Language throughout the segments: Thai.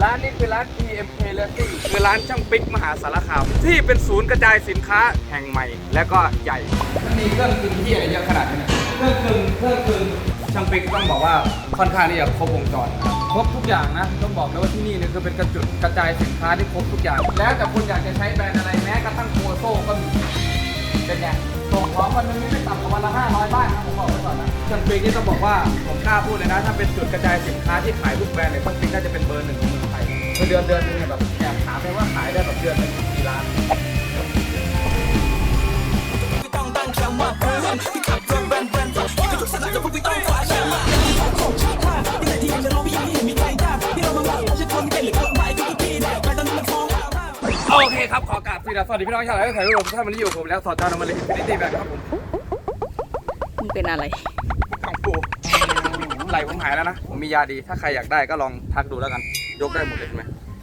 ร้านนี้คือร้าน PMK Racing คือร้านช่างปิ๊กมหาสารคามที่เป็นศูนย์กระจายสินค้าแห่งใหม่ และก็ใหญ่มันมีเครื่องกึ่งที่อะไรเยอะขนาดนี้เนี่ยเครื่องกึ่งเครื่องกึ่งช่างปิ๊กต้องบอกว่าค่อนข้างที่จะครบวงจรนะครับครบทุกอย่างนะต้องบอกเลยว่าที่นี่เนี่ยคือเป็นกระจุดกระจายสินค้าที่ครบทุกอย่าง แล้วแต่คุณอยากจะใช้แบรนด์อะไรแม้กระทั่งโคโซ่ก็มีเป็นไงส่งของวันนึงไม่ต่ำกว่าวันละ500บ้านนะผมบอกไว้ก่อนนะช่างปิงนี่ต้องบอกว่าผมกล้าพูดเลยนะถ้าเป็นจุดกระจายสินค้าที่ขายทุกแบรนด์เนี่ยช่างปิงน่าจะเป็นเบอร์หนึ่งของเมือง คือเดือนเดือนหนึงเนี่ยแบบแอบถามเลยว่าขายได้แบบเดือนละกี่ล้านไม่ต้องตั้งคำว่าเพื่อนที่ขับรถแบนแบนๆก็ทุกสนามจะพวกพี่ต้องคว้าแชมป์ของชาติพลาดวินาทีจะลงพี่ยังไม่เห็นมีใครกล้าที่เรามาว่าฉันคนเป็นหรือคนใหม่ก็ทุกทีเนี่ยไปตอนนี้มันฟ้องว่าโอเคครับ ขอกราบสวัสดีพี่น้องชาวไร่ถ่ายรูปท่านมันอยู่กับผมแล้วสอดจานมาเลยฟินิตี้แบบครับผมมึงเป็นอะไรของปูไหลผมหายแล้วนะ ผมมียาดี ถ้าใครอยากได้ก็ลองทักดูแล้วกัน ยกได้หมดเลยใช่ไหม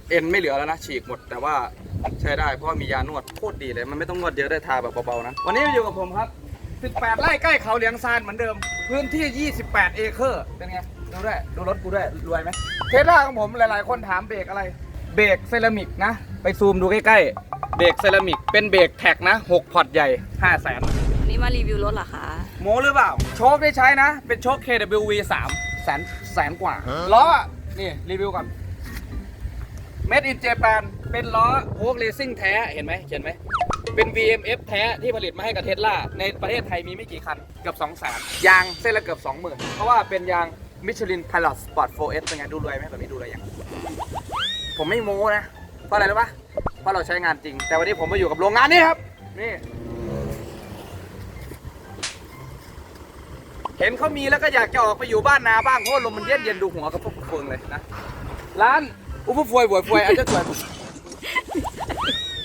เอ็นไม่เหลือแล้วนะฉีกหมดแต่ว่าใช้ได้เพราะว่ามียานวดโคตรดีเลย มันไม่ต้องนวดเยอะได้ทาแบบเบาๆนะ วันนี้อยู่กับผมครับ 18 ไร่ใกล้เขาเหลียงซานเหมือนเดิม พื้นที่ 28 เอเคอร์เป็นไง ดูด้วย ดูรถกูด้วย รวยไหมเทสลาของผมหลายๆ คนถามเบรกอะไร เบรกเซรามิกนะ ไปซูมดูใกล้ๆ เบรกเซรามิก เป็นเบรกแท็กนะ 6 พอร์ตใหญ่5แสนวันนี้มารีวิวรถเหรอคะโมหรือเปล่า โชคได้ใช้นะ เป็นโชค KWV 3แสนแสนกว่าล้อนี่รีวิวก่อน Made in Japan เป็นล้อโ o ก Racing แท้เห็นไหมเห็นไหมเป็น VMF แท้ที่ผลิตมาให้กับเทสลาในประเทศไทยมีไม่กี่คัน เกือบ2แสนยางเส้นละเกือบ 20,000 เพราะว่าเป็นยาง Michelin Pilot Sport 4S เป็นไงดูรวยไหมแบบนี้ดูรวยยังผมไม่โม้นะ เพราะอะไรรู้ปะเพราะเราใช้งานจริง แต่วันนี้ผมมาอยู่กับโรงงานนี้ครับ นี่ เห็นเขามีแล้วก็อยากจะออกไปอยู่บ้านนาบ้างเพราะลมมันเย็นเย็นดูหัวกับพวกเฟืองเลยนะ ร้าน อุปฟวยบวยฟวยอาจจะสวย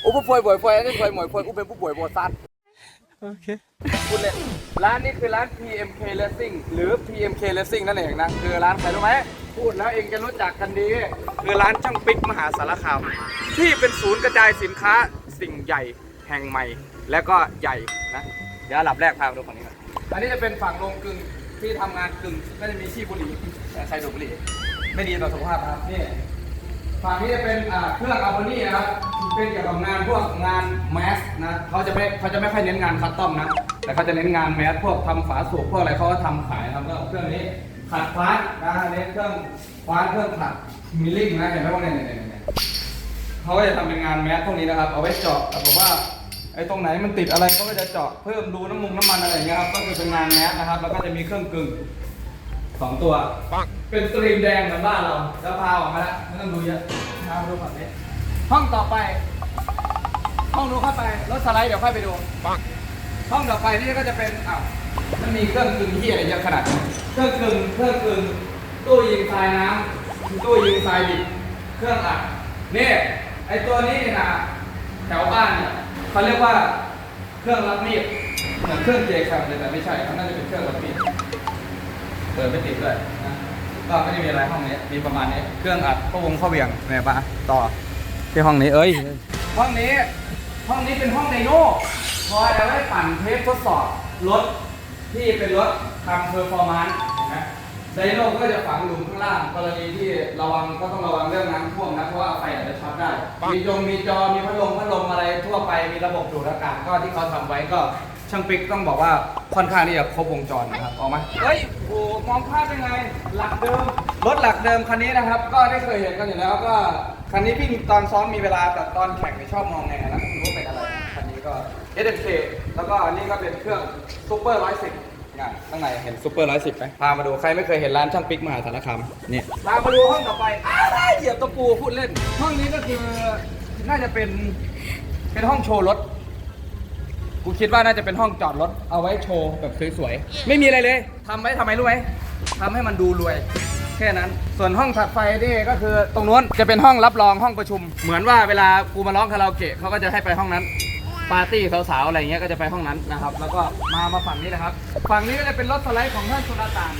อุปฟวยบวยฟวยอาจจะสวยหมวยฟวยอุเป็นผู้ป่วยโบซัดโอเคพูดเล่นร้านนี้คือร้าน PMK Racing หรือ PMK Racing นั่นเองนะ คือร้านใครรู้ไหมพูดแล้วเองจะรู้จักกันดี คือร้านช่างปิ๊กมหาสารคามที่เป็นศูนย์กระจายสินค้าสิ่งใหญ่แห่งใหม่ และก็ใหญ่นะ เดี๋ยวอันดับแรกพาไปดูฝั่งนี้ก่อนอันนี้จะเป็นฝั่งโรงกลึงที่ทำงานกึ่งก็จะมีขี้บุหรี่แต่ใครดูดบุหรี่ไม่ดีต่อสุขภาพนะครับนี่ ฝั่งนี้จะเป็นอ่าเครื่องอัลบนี่นะครับ เป็นเกี่ยวกับงานพวกงานแมสนะเขาจะไม่เขาจะไม่ค่อยเน้นงานคัสตอมนะ แต่เขาจะเน้นงานแมสพวกทำฝาสูบพวกอะไรเขาก็ทำขายนะครับแล้วเครื่องนี้ขัดฟาสนะเน้นเครื่องฟาสเครื่องขัดมิลลิ่งนะเห็นไหมว่าเนี่ยเนี่ยเนี่ยเขาก็จะทำเป็นงานแมสพวกนี้นะครับ เอาไว้เจาะแต่ผมว่าไอ้ตรงไหนมันติดอะไรเขาก็จะเจาะเพิ่มดูน้ำมุงน้ำมันอะไรอย่างเงี้ยครับก็คือเป็นงานแมสนะครับ แล้วก็จะมีเครื่องกึ่งสองตัว เป็นสตรีมแดงเหมือนบ้านเราแล้วพาออกมาแล้วไม่ต้องดูเยอะพาไปดูฝั่งนี้ห้องต่อไป ห้องนู้นเข้าไปรถสไลด์เดี๋ยวค่อยไปดูห้องต่อไปนี่ก็จะเป็นอ้าวมันมีเครื่องกึ่งที่อะไรเยอะขนาดนี้เครื่องกึ่งเครื่องกึ่งตู้ยิงทรายน้ำตู้ยิงทรายดิบเครื่องอัดนี่ไอตัวนี้นี่นะแถวบ้านเนี่ยเขาเรียกว่าเครื่องรับมีดเหมือนเครื่องเจแคมเลยแต่ไม่ใช่มันน่าจะเป็นเครื่องรับมีดเปิดไม่ติดด้วยนะ ก็ไม่ได้มีอะไรห้องนี้ มีประมาณนี้ เครื่องอัดข้าวงข้าเวียงเนี่ยปะต่อที่ห้องนี้ เอ้ย ห้องนี้ ห้องนี้เป็นห้องไดโน่คอยเอาไว้ปั่นเทสทดสอบรถที่เป็นรถทำเพอร์ฟอร์มานซ์นไหมไดโน่ก็จะฝังหลุมข้างล่าง กรณีที่ระวังก็ต้องระวังเรื่องน้ำท่วมนะ เพราะว่าไฟอาจจะช็อตได้ มีจงมีจอ มีพัดลมพัดลมอะไรทั่วไป มีระบบดูดอากาศก็ที่เขาทำไว้ก็ ช่างปิกต้องบอกว่าค่อนข้างที่จะครบวงจรนะครับออกมาเฮ้ยโอ้มองภาพยังไง หลักเดิม รถหลักเดิมคันนี้นะครับ ก็ได้เคยเห็นกันอยู่แล้วก็คันนี้วิ่งตอนซ้อมมีเวลาแต่ตอนแข่งไม่ชอบมองไงนะไม่รู้เป็นอะไรนะคันนี้ก็ SMK แล้วก็อันนี้ก็เป็นเครื่องซูเปอร์ร้อยสิบเนี่ยข้างในเห็นซูเปอร์ร้อยสิบไหมพามาดูใครไม่เคยเห็นร้านช่างปิ๊กมหาสารคามนี่พามาดูห้องต่อไปอ้าวเหยียบตะปูพูดเล่น ห้องนี้ก็คือน่าจะเป็นเป็นห้องโชว์รถ กูคิดว่าน่าจะเป็นห้องจอดรถเอาไว้โชว์แบบสวยๆ ไม่มีอะไรเลยทำไว้ทำไมรู้ไหมทำให้มันดูรวย แค่นั้น ส่วนห้องถัดไฟนี่ก็คือตรงนู้นจะเป็นห้องรับรองห้องประชุม เหมือนว่าเวลากูมาร้องคาราโอเกะเขาก็จะให้ไปห้องนั้นปาร์ตี้สาวๆอะไรเงี้ยก็จะไปห้องนั้นนะครับ แล้วก็มามาฝั่งนี้นะครับ ฝั่งนี้ก็จะเป็นรถสไลด์ของท่านสุลต่าน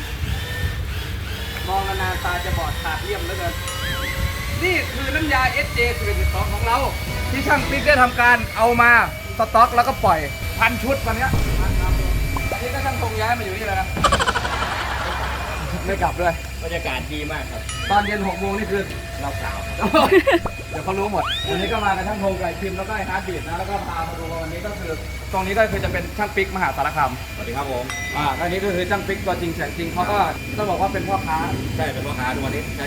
มองนานๆตาจะบอดขาดเลี่ยมเหลือเกินนี่คือน้ำยา SJ 42ของเรา ที่ช่างปิ๊กได้ทำการเอามา สต็อกแล้วก็ปล่อยพันชุดวันเนี้ยพันครับอันนี้ก็ช่างคงย้ายมาอยู่นี่แล้วนะไม่กลับด้วยบรรยากาศดีมากครับ ตอนเย็นหกโมงนี่คือ เราขาวครับ เดี๋ยวเขารู้หมด วันนี้ก็มากับช่างพงไก่พิมพ์แล้วก็ไอ้ฮาร์ดบีดนะ แล้วก็พามาดูวันนี้ก็คือ ตรงนี้ก็คือจะเป็นช่างปิ๊กมหาสารคาม สวัสดีครับผม อ่าอันนี้ก็คือช่างปิ๊กตัวจริงเสียงจริงเขาก็ต้องบอกว่าเป็นพ่อค้า ใช่เป็นพ่อค้าทุกวันนี้ใช้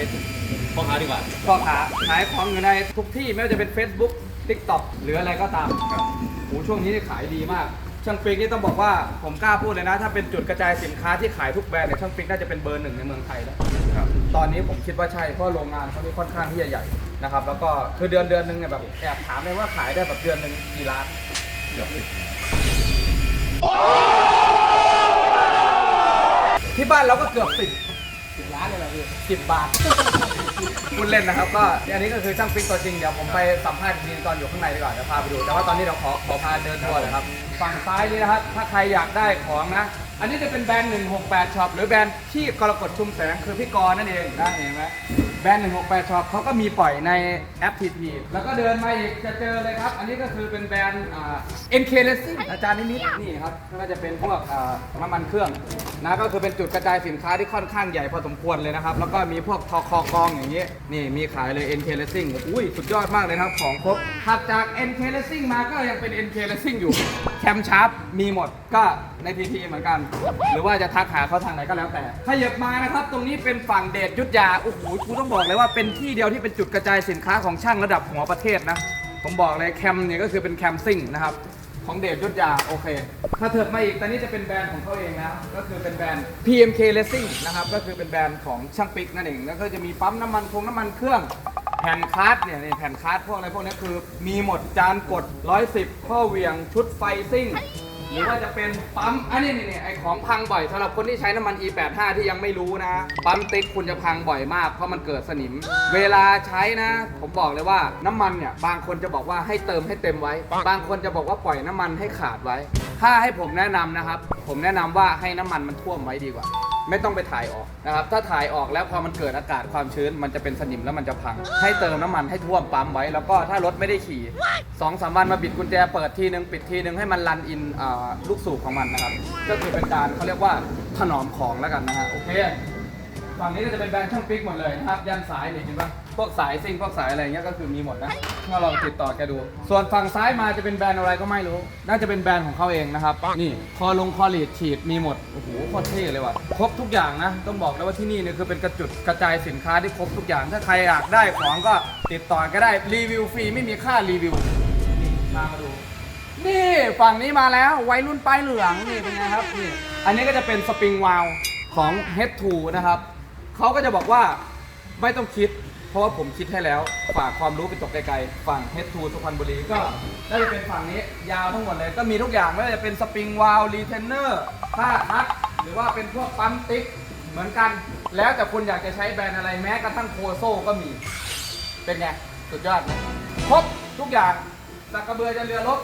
พ่อค้าดีกว่า พ่อค้าขายของอยู่ในทุกที่ไม่ว่าจะเป็น Facebook TikTok หรืออะไรก็ตามครับโอ้ช่วงนี้นี่ขายดีมาก ช่างปิ๊กนี่ต้องบอกว่าผมกล้าพูดเลยนะ ถ้าเป็นจุดกระจายสินค้าที่ขายทุกแบรนด์เนี่ยช่างปิ๊กน่าจะเป็นเบอร์หนึ่งในเมืองไทยแล้ว ครับ ตอนนี้ผมคิดว่าใช่ เพราะโรงงานเขานี่ค่อนข้างที่จะใหญ่นะครับ แล้วก็คือเดือนเดือนหนึงเนี่ยแบบแอบถามเลยว่าขายได้แบบเดือนหนึ่งกี่ล้าน เกือบสิบที่บ้านเราก็เกือบสิบสิบล้านเลยเหรอพี่สิบบาท พูดเล่นนะครับก็อันนี้ก็คือช่างปิ๊กตัวจริงเดี๋ยวผมไปสัมภาษณ์อีกทีตอนอยู่ข้างในดีกว่าเดี๋ยวพาไปดูแต่ว่าตอนนี้เราขอขอพาเดินทัวร์เลยครับฝั่งซ้ายนี่นะครับถ้าใครอยากได้ของนะ อันนี้จะเป็นแบรนด์168ช็อปหรือแบรนด์ที่กรกฎชุมแสงคือพี่กรณ์นั่นเองนะเห็นไหม แบรนด์168ช็อปเขาก็มีปล่อยในแอป TT แล้วก็เดินมาอีกจะเจอเลยครับ อันนี้ก็คือเป็นแบรนด์อ่า NK Racing อาจารย์นิดๆนี่ครับก็จะเป็นพวกอ่าน้ำมันเครื่องนะก็คือเป็นจุดกระจายสินค้าที่ค่อนข้างใหญ่พอสมควรเลยนะครับ แล้วก็มีพวกทอคอกองอย่างนี้ นี่มีขายเลย NK Racing อุ้ยสุดยอดมากเลยนะครับ ของครบถัดจาก NK Racing มาก็ยังเป็น NK Racing อยู่แคมชาร์ปมีหมดก็ใน TT เหมือนกัน หรือว่าจะทักหาเขาทางไหนก็แล้วแต่ขยับมานะครับ ตรงนี้เป็นฝั่งเดชยุทธยาโอ้โหกูต้องบอกเลยว่าเป็นที่เดียวที่เป็นจุดกระจายสินค้าของช่างระดับหัวประเทศนะ ผมบอกเลยแคมเนี่ยก็คือเป็นแคมซิ่งนะครับ ของเดชยุทธยาโอเค ถ้าเถิดมาอีกตอนนี้จะเป็นแบรนด์ของเขาเองแล้วก็คือเป็นแบรนด์ PMK Racing นะครับ ก็คือเป็นแบรนด์ของช่างปิ๊กนั่นเอง แล้วก็จะมีปั๊มน้ำมันคงน้ำมันเครื่องแผ่นคาร์ดเนี่ยแผ่นคาร์ดพวกอะไรพวกนี้คือมีหมดจานกด 110ข้อเหวียงชุดไฟซิ่ง หรือว่าจะเป็นปั๊มอันนี้นี่นี่ไอของพังบ่อยสำหรับคนที่ใช้น้ำมัน E85 ที่ยังไม่รู้นะ ปั๊มติ๊กคุณจะพังบ่อยมากเพราะมันเกิดสนิม เวลาใช้นะ ผมบอกเลยว่าน้ำมันเนี่ยบางคนจะบอกว่าให้เติมให้เต็มไว้ บางคนจะบอกว่าปล่อยน้ำมันให้ขาดไว้ ถ้าให้ผมแนะนำนะครับ ผมแนะนำว่าให้น้ำมันมันท่วมไว้ดีกว่า ไม่ต้องไปถ่ายออกนะครับ ถ้าถ่ายออกแล้วพอมันเกิดอากาศความชื้น มันจะเป็นสนิมแล้วมันจะพัง ให้เติมน้ำมันให้ท่วมปั๊มไว้ แล้วก็ถ้ารถไม่ได้ขี่สองสามวันมาบิดกุญแจเปิดทีนึงปิดทีนึงให้มันรันอินอ่าลูกสูบของมันนะครับ ก็คือเป็นการเขาเรียกว่าถนอมของแล้วกันนะฮะ โอเค ฝั่งนี้ก็จะเป็นแบรนด์ช่างปิ๊กหมดเลยนะครับ ยันสายนี่เห็นปะ พวกสายซิ่งพวกสายอะไรเงี้ยก็คือมีหมดนะถ้าลองติดต่อแกดู ส่วนฝั่งซ้ายมาจะเป็นแบรนด์อะไรก็ไม่รู้ น่าจะเป็นแบรนด์ของเขาเองนะครับ นี่คอลงคอลีดฉีดมีหมด โอ้โหโคตรเท่เลยว่ะ ครบทุกอย่างนะ ต้องบอกเลยว่าที่นี่เนี่ยคือเป็นกระจุดกระจายสินค้าที่ครบทุกอย่าง ถ้าใครอยากได้ของก็ติดต่อก็ได้รีวิวฟรีไม่มีค่ารีวิว นี่มามาดู นี่ฝั่งนี้มาแล้ววัยรุ่นป้ายเหลืองนี่เป็นไงครับนี่อันนี้ก็จะเป็นสปริงวาลของ Head 2นะครับเขาก็จะบอกว่าไม่ต้องคิด เพราะว่าผมคิดให้แล้วฝากความรู้ไปตกไกลๆฝั่ง Head 2สุพรรณบุรีก็น่าจะเป็นฝั่งนี้ยาวทั้งหมดเลย ก็มีทุกอย่างไม่ว่าจะเป็นสปริงวาลรีเทนเนอร์ผ้าทักหรือว่าเป็นพวกปั๊มติ๊กเหมือนกัน แล้วแต่คุณอยากจะใช้แบรนด์อะไรแม้กระทั่งโคโซก็มี เป็นไง สุดยอดไหมครบทุกอย่างสักกระเบือจะเรือรบ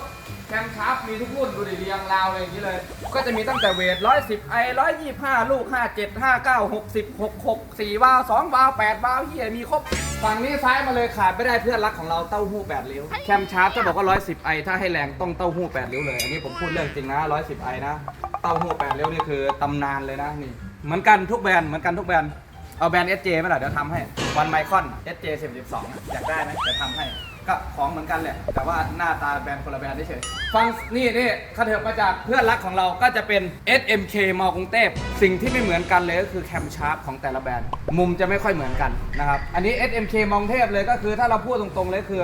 แคมชาร์ปมีทุกรุ่นดูดิเรียงราวเลยอย่างนี้เลย ก็จะมีตั้งแต่เวท110ไอ125ลูก57 59 60 66 4วาล์ว2วาล์ว8วาล์วเฮียมีครบ ฝั่งนี้ซ้ายมาเลยขาดไม่ได้เพื่อนรักของเราเต้าหู้8ริ้วแคมชาร์ปจะบอกว่า110ไอถ้าให้แรงต้องเต้าหู้8ริ้วเลย อันนี้ผมพูดเรื่องจริงนะ110ไอนะ เต้าหู้8ริ้วนี่คือตำนานเลยนะนี่ เหมือนกันทุกแบรนด์เหมือนกันทุกแบรนด์เอาแบรนด์ SJ ไหมล่ะเดี๋ยวทำให้วันไมคอน SJ 12อยากได้ไหมเดี๋ยวทำให้ ก็ของเหมือนกันแหละ แต่ว่าหน้าตาแบรนด์คนละแบรนด์เฉยๆฟังนี่นี่คาเถิบมาจากเพื่อนรักของเราก็จะเป็น SMK มอกรุงเทพสิ่งที่ไม่เหมือนกันเลยก็คือแคมชาร์ปของแต่ละแบรนด์ มุมจะไม่ค่อยเหมือนกันนะครับ อันนี้ SMK มอกรุงเทพเลยก็คือถ้าเราพูดตรงๆเลยคือ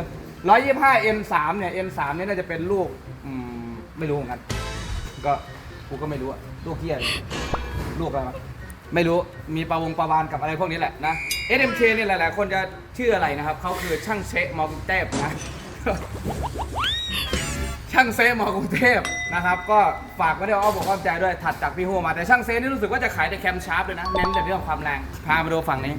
125 M3 เนี่ย M3 เนี่ยน่าจะเป็นลูกอืมไม่รู้เหมือนกัน ก็กูก็ไม่รู้อะลูกเฮียลูกอะไรวะไม่รู้มีปลาวงปลาวานกับอะไรพวกนี้แหละนะ SMK เนี่ยหลายๆ คนจะชื่ออะไรนะครับ เขาคือช่างเชะมอกรุงเทพนะ ช่างเซมอกรุงเทพนะครับ ก็ฝากไว้ด้วยอ้อมอกอ้อมใจด้วย ถัดจากพี่โฮมาแต่ช่างเซนี่รู้สึกว่าจะขายแต่แคมชาร์ปเลยนะ เน้นแต่เรื่องความแรง พามาดูฝั่งนี้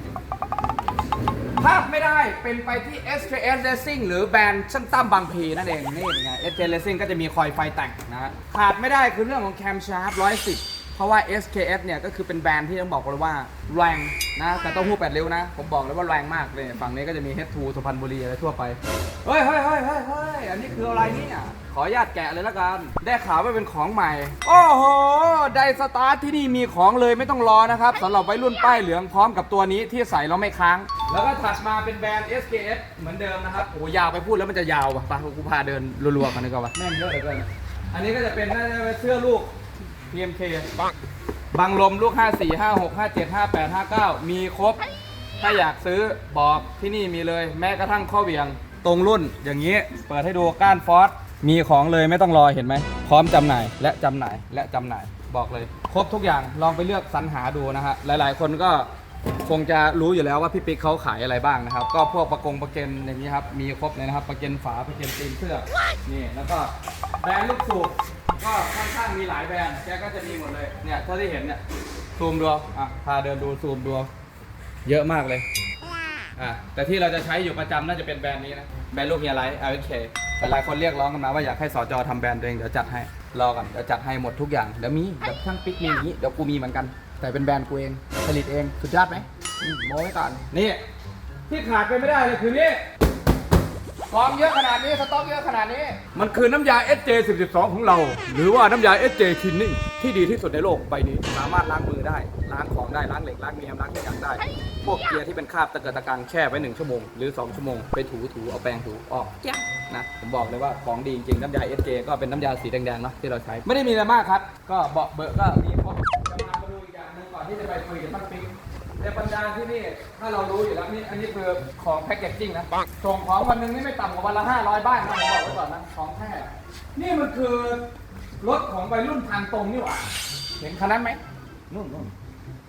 พลาดไม่ได้เป็นไปที่ SKS Racing หรือแบรนด์ช่างตั้มบางพีนั่นเอง นี่เป็นไง SKS Racing ก็จะมีคอยไฟแต่งนะฮะขาดไม่ได้คือเรื่องของแคมชาร์ป110 เพราะว่า SKS เนี่ยก็คือเป็นแบรนด์ที่ต้องบอกเลยว่าแรงนะแต่เต้องหู้แปดริ้วนะ ผมบอกเลยว่าแรงมากเลยฝั่งนี้ก็จะมี H2 สุพรรณบุรีอะไรทั่วไป เฮ้ยเฮ้ยเฮ้ยเฮ้ยเฮ้ยอันนี้คืออะไรเนี่ยขออนุญาตแกะเลยละกัน ได้ข่าวว่าเป็นของใหม่ โอ้โห ไดสตาร์ทที่นี่มีของเลยไม่ต้องรอนะครับสำหรับวัยรุ่นป้ายเหลืองพร้อมกับตัวนี้ที่ใส่แล้วไม่ค้าง แล้วก็ถัดมาเป็นแบรนด์ SKS เหมือนเดิมนะครับ โอ้โหยาวไปพูดแล้วมันจะยาวว่ะไปกูพาเดินรัวๆกันดีกว่าว่ะแม่งเยอะเหลือเกินอันนี้ก็จะเป็นน่าจะเป็นเสื้อลูก PMK บังลมลูก 54 56 57 58 59 มีครบ ถ้าอยากซื้อบอกที่นี่มีเลย แม้กระทั่งข้อเหวียง ตรงรุ่นอย่างนี้ เปิดให้ดูก้านฟอสมีของเลยไม่ต้องรอเห็นไหม พร้อมจำหน่ายและจำหน่ายและจำหน่ายบอกเลย ครบทุกอย่างลองไปเลือกสรรหาดูนะฮะ หลายๆ คนก็คงจะรู้อยู่แล้วว่าพี่ปิ๊กเขาขายอะไรบ้างนะครับ ก็พวกประกงประเกนอย่างนี้ครับ มีครบเลยนะครับ ประเกนฝาประเกนตีนเสื้อ นี่ แล้วก็แบรนด์ลูกสูบ ก็ค่อนข้างมีหลายแบรนด์แกก็จะมีหมดเลยเนี่ยเท่าที่เห็นเนี่ยซูมดูอะพาเดินดูซูมดูเยอะมากเลยอะแต่ที่เราจะใช้อยู่ประจำน่าจะเป็นแบรนด์นี้นะแบรนด์ลูกเฮียไลท์ LK แต่หลายคนเรียกร้องกันมาว่าอยากให้สจทำแบรนด์ตัวเองเดี๋ยวจัดให้รอกันเดี๋ยวจัดให้หมดทุกอย่างเดี๋ยวมีเดี๋ยวช่างปิ๊กมีอย่างนี้เดี๋ยวกูมีเหมือนกัน แต่เป็นแบรนด์กูเองผลิตเองสุดยอดไหมอืมโม้ไว้ก่อนนี่ที่ขาดไปไม่ได้เลยคือนี่ ของเยอะขนาดนี้สต็อกเยอะขนาดนี้ มันคือน้ำยา SJ 12ของเรา หรือว่าน้ำยา SJ Cleaning ที่ดีที่สุดในโลกใบนี้ สามารถล้างมือได้ ล้างของได้ ล้างเหล็ก ล้างเนียมล้างทุกอย่างได้ พวกเกียร์ที่เป็นคราบตะเกิดตะกังแช่ไว้ 1 ชั่วโมง หรือ 2 ชั่วโมง ไปถูถูเอาแปรงถูออกยังนะผมบอกเลยว่าของดีจริงๆน้ำยา SJ ก็เป็นน้ำยาสีแดงๆเนาะที่เราใช้ ไม่ได้มีอะไรมากครับ ก็เบาะเบอะก็มีครบจะมามาดูอีกอย่างหนึงก่อนที่จะไปคุยกับตั้งปิ๊ก ในบรรดาที่นี่ถ้าเรารู้อยู่แล้วนี่อันนี้คือของแพ็กเกจจิ้งนะส่งของวันหนึ่งนี่ไม่ต่ำกว่าวันละ500บ้านนะผมบอกไว้ก่อนนะของแท้นี่มันคือรถของวัยรุ่นทางตรงนี่หว่าเห็นคันนั้นไหมนู่นนู่น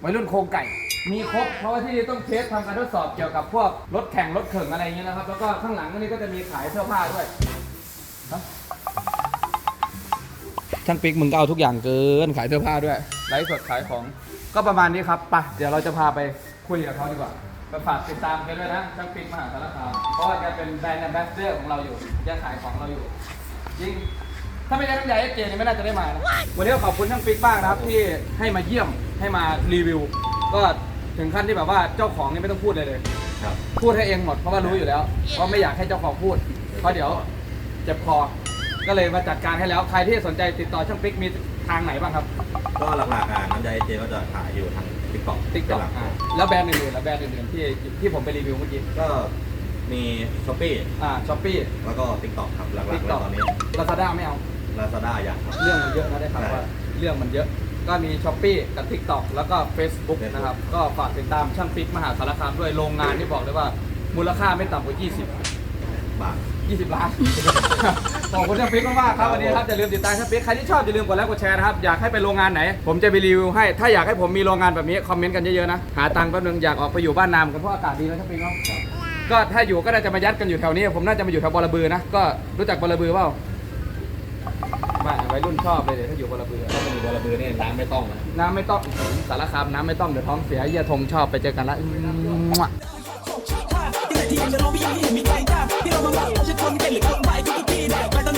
วัยรุ่นโครงไก่ มีครบเพราะว่าที่นี่ต้องเทสทำการทดสอบเกี่ยวกับพวกรถแข่งรถเขิงอะไรอย่างเงี้ยนะครับ แล้วก็ข้างหลังนี่ก็จะมีขายเสื้อผ้าด้วยฮะช่างปิ๊กมึงก็เอาทุกอย่างเกินขายเสื้อผ้าด้วยไลฟ์สดขายของ ก็ประมาณนี้ครับไปเดี๋ยวเราจะพาไปคุยกับเขาดีกว่าไปฝากติดตามกันด้วยนะช่างปิ๊กมหาสารคามเพราะว่าแกเป็นแบรนด์แอมบาสเดอร์ของเราอยู่แกขายของเราอยู่จริงถ้าไม่ได้น้ำยาเอเจเนี่ยไม่น่าจะได้มานะวันนี้ก็ขอบคุณช่างปิ๊กมากนะครับที่ให้มาเยี่ยมให้มารีวิว ก็ถึงขั้นที่แบบว่าเจ้าของนี่ไม่ต้องพูดเลยเลย ครับพูดให้เองหมดเพราะว่ารู้อยู่แล้วเพราะไม่อยากให้เจ้าของพูดเพราะเดี๋ยวเจ็บคอ ก็เลยมาจัดการให้แล้วใครที่สนใจติดต่อช่างปิ๊กมี ทางไหนบ้างครับก็หลักๆอะน้ำยาเจก็จะขายอยู่ทางติ๊กต็อกติ๊กต็อกแล้วแบรนด์อื่นๆแล้วแบรนด์อื่นๆที่ที่ผมไปรีวิวเมื่อกี้ก็มีช้อปปี้อ่าช้อปปี้แล้วก็ติ๊กต็อกครับหลักๆติ๊กเลต็อยกตอนนี้ลาซาด้าไม่เอาลาซาด้าอย่างครับเรื่องมันเยอะนะได้ข่าวใช่ว่าเรื่องมันเยอะก็มีช้อปปี้กับ Tik t o k แล้วก็ Facebook Facebook นะครับ ก็ฝากติดตามช่างปิ๊กมหาสารคามด้วยโรงงานที่บอกเลยว่า มูลค่าไม่ต่ำกว่า 20 บาท 20 ล้าน ขอบคุณช่างปิ๊กมากๆครับวันนี้ครับอย่าลืมติดตามช่างปิ๊กใครที่ชอบอย่าลืมกดไลค์กดแชร์นะครับอยากให้ไปโรงงานไหน ผมจะไปรีวิวให้ถ้าอยากให้ผมมีโรงงานแบบนี้คอมเมนต์กันเยอะๆนะหาตังค์แป๊บนึงอยากออกไปอยู่บ้านนามกันเพราะอากาศดีนะช่างปิ๊กเนาะก็ถ้าอยู่ก็น่าจะมายัดกันอยู่แถวนี้ ผมน่าจะมาอยู่แถวบอระบือนะก็รู้จักบอระบือเปล่าไม่วัยรุ่นชอบเลยเดี๋ยวถ้าอยู่บอระบือ ถ้าเป็นอยู่บอระบือเนี่ยน้ำไม่ต้องนะน้ำไม่ต้องสารคามน้ำไม่ต้องเดี๋ยวท้องเสียเยี่ยทงชอบไปเจอกันละมั่ว ที่ยังจะรู้ว่ยังไม่เห็นมีใครได้ที่เรามาบ้าไม่ใช่นเป็นหรือคนใบ้ทุกทีได้